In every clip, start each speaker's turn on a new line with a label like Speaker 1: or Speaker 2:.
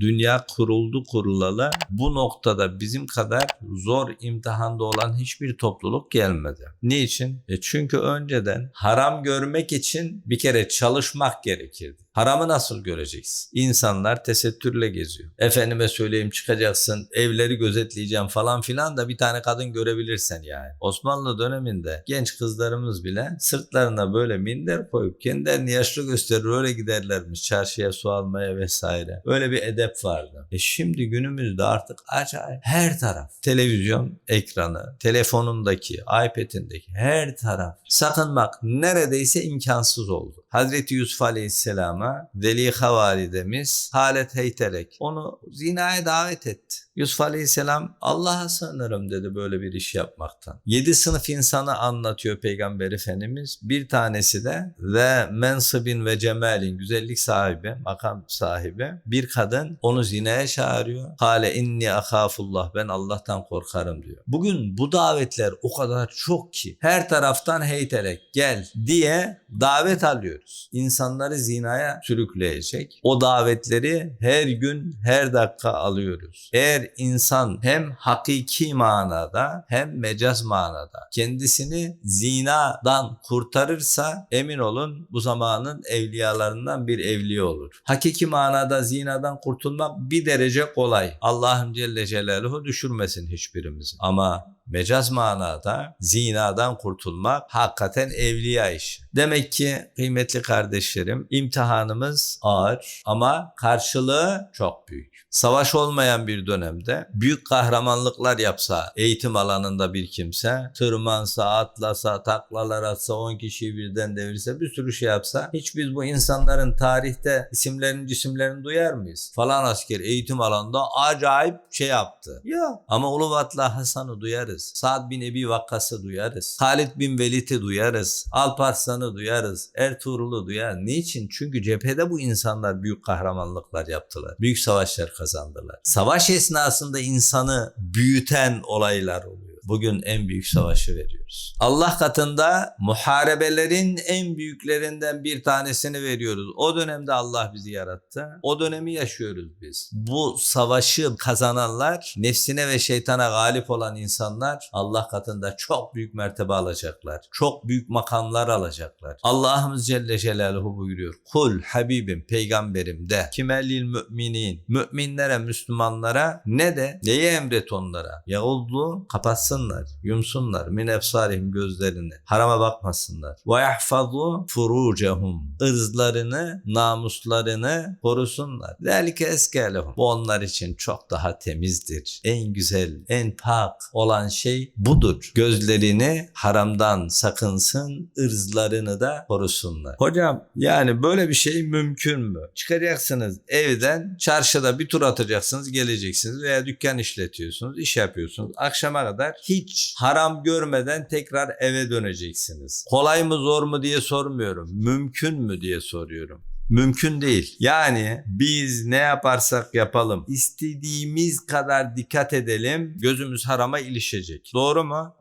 Speaker 1: dünya kuruldu kurulalı bu noktada bizim kadar zor imtihanda olan hiçbir topluluk gelmedi. Niçin? E çünkü önceden haram görmek için bir kere çalışmak gerekirdi. Haramı nasıl göreceksin? İnsanlar tesettürle geziyor. Efendime söyleyeyim çıkacaksın, evleri gözetleyeceğim falan filan da bir tane kadın görebilirsen yani. Osmanlı döneminde genç kızlarımız bile sırtlarına böyle minder koyup kendilerini yaşlı gösterir öyle giderlermiş çarşıya su almaya vesaire. Öyle bir edep vardı. E şimdi günümüzde artık acayip her taraf televizyon ekranı, telefonundaki, iPad'indeki her taraf sakınmak neredeyse imkansız oldu. Hazreti Yusuf Aleyhisselam'a Zeliha validemiz Halet Heyterek onu zinaya davet etti. Yusuf Aleyhisselam Allah'a sığınırım dedi böyle bir iş yapmaktan. Yedi sınıf insanı anlatıyor Peygamber Efendimiz. Bir tanesi de ve mensıbin ve cemalin güzellik sahibi, makam sahibi bir kadın onu zinaya çağırıyor. Hale inni akafullah ben Allah'tan korkarım diyor. Bugün bu davetler o kadar çok ki her taraftan heytelek gel diye davet alıyoruz. İnsanları zinaya sürükleyecek. O davetleri her gün her dakika alıyoruz. Eğer insan hem hakiki manada hem mecaz manada kendisini zinadan kurtarırsa emin olun bu zamanın evliyalarından bir evliya olur. Hakiki manada zinadan kurtulmak bir derece kolay. Allah'ım Celle Celaluhu düşürmesin hiçbirimizi. Ama mecaz manada zinadan kurtulmak hakikaten evliya işi. Demek ki kıymetli kardeşlerim imtihanımız ağır ama karşılığı çok büyük. Savaş olmayan bir dönemde büyük kahramanlıklar yapsa eğitim alanında bir kimse tırmansa, atlasa, taklalar atsa, 10 kişiyi birden devirse bir sürü şey yapsa hiç biz bu insanların tarihte isimlerini cisimlerini duyar mıyız? Falan asker eğitim alanında acayip şey yaptı. Ya ama Ulubatlı Hasan'ı duyarız. Sa'd bin Ebi Vakkas'ı duyarız. Halid bin Velid'i duyarız. Alparslan'ı duyarız. Ertuğrul'u duyar. Niçin? Çünkü cephede bu insanlar büyük kahramanlıklar yaptılar. Büyük savaşlar kazandılar. Savaş esnasında insanı büyüten olaylar oluyor. Bugün en büyük savaşı veriyoruz. Allah katında muharebelerin en büyüklerinden bir tanesini veriyoruz. O dönemde Allah bizi yarattı. O dönemi yaşıyoruz biz. Bu savaşı kazananlar, nefsine ve şeytana galip olan insanlar Allah katında çok büyük mertebe alacaklar. Çok büyük makamlar alacaklar. Allah'ımız Celle Celaluhu buyuruyor. Kul Habibim, peygamberim de. Kime lil müminin. Müminlere, Müslümanlara ne de neyi emret onlara? Yağuldu kapatsınlar, yumsunlar. Min efsarihim gözlerini. Harama bakmasınlar. Ve yahfazu furucehum. Irzlarını, namuslarını korusunlar. Zelike eskelehum. Bu onlar için çok daha temizdir. En güzel, en pak olan şey budur. Gözlerini haramdan sakınsın, ırzlarını da korusunlar. Hocam yani böyle bir şey mümkün mü? Çıkacaksınız evden, çarşıda bir tur atacaksınız, geleceksiniz veya dükkan işletiyorsunuz, iş yapıyorsunuz. Akşama kadar hiç haram görmeden tekrar eve döneceksiniz. Kolay mı zor mu diye sormuyorum. Mümkün mü diye soruyorum. Mümkün değil. Yani biz ne yaparsak yapalım, istediğimiz kadar dikkat edelim, gözümüz harama ilişecek. Doğru mu?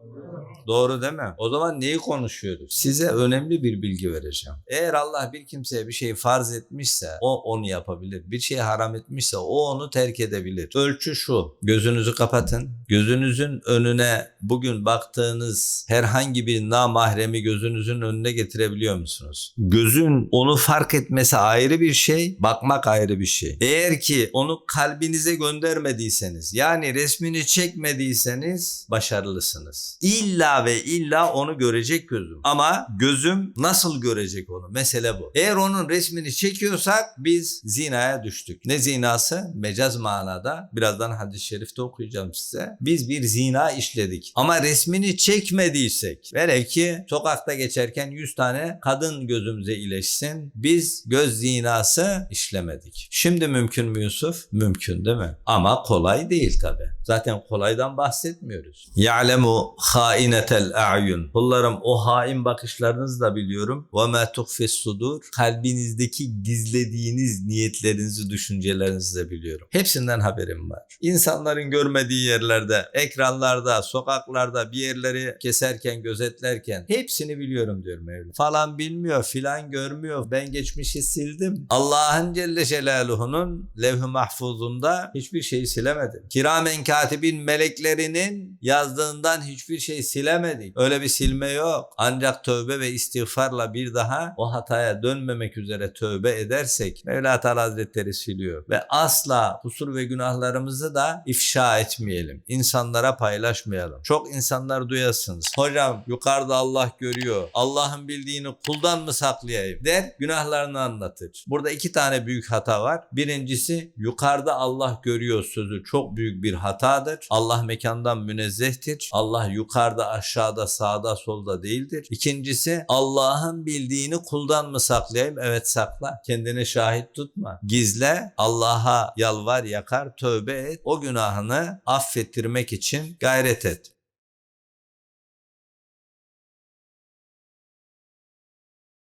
Speaker 1: Doğru değil mi? O zaman neyi konuşuyoruz? Size önemli bir bilgi vereceğim. Eğer Allah bir kimseye bir şeyi farz etmişse o onu yapabilir. Bir şeyi haram etmişse o onu terk edebilir. Ölçü şu. Gözünüzü kapatın. Gözünüzün önüne bugün baktığınız herhangi bir namahremi gözünüzün önüne getirebiliyor musunuz? Gözün onu fark etmesi ayrı bir şey, bakmak ayrı bir şey. Eğer ki onu kalbinize göndermediyseniz yani resmini çekmediyseniz başarılısınız. İlla ve illa onu görecek gözüm. Ama gözüm nasıl görecek onu? Mesele bu. Eğer onun resmini çekiyorsak biz zinaya düştük. Ne zinası? Mecaz manada. Birazdan hadis-i şerifte okuyacağım size. Biz bir zina işledik. Ama resmini çekmediysek velev ki sokakta geçerken 100 tane kadın gözümüze iyileşsin. Biz göz zinası işlemedik. Şimdi mümkün mü Yusuf? Mümkün değil mi? Ama kolay değil tabi. Zaten kolaydan bahsetmiyoruz. Ya'lemu hainetel a'yun. Kullarım o hain bakışlarınızı da biliyorum. Ve ma tuhfis sudur. Kalbinizdeki gizlediğiniz niyetlerinizi, düşüncelerinizi de biliyorum. Hepsinden haberim var. İnsanların görmediği yerlerde, ekranlarda, sokaklarda bir yerleri keserken, gözetlerken hepsini biliyorum diyorum evlat. Falan bilmiyor, filan görmüyor. Ben geçmişi sildim. Allah'ın Celle Celaluhu'nun levh-i mahfuzunda hiçbir şeyi silemedim. Kiramen katibin meleklerinin yazdığından hiçbir şey silemedik. Öyle bir silme yok. Ancak tövbe ve istiğfarla bir daha o hataya dönmemek üzere tövbe edersek Mevla Teala Hazretleri siliyor. Ve asla kusur ve günahlarımızı da ifşa etmeyelim. İnsanlara paylaşmayalım. Çok insanlar duyasınız. Hocam yukarıda Allah görüyor. Allah'ın bildiğini kuldan mı saklayayım der günahlarını anlatır. Burada iki tane büyük hata var. Birincisi yukarıda Allah görüyor sözü çok büyük bir hatadır. Allah mekandan münezzehtir. Allah yukarıda aşağıda sağda solda değildir. İkincisi Allah'ın bildiğini kuldan mı saklayayım? Evet sakla. Kendini şahit tutma. Gizle Allah'a yalvar yakar tövbe et. O günahını affettirmek için gayret et.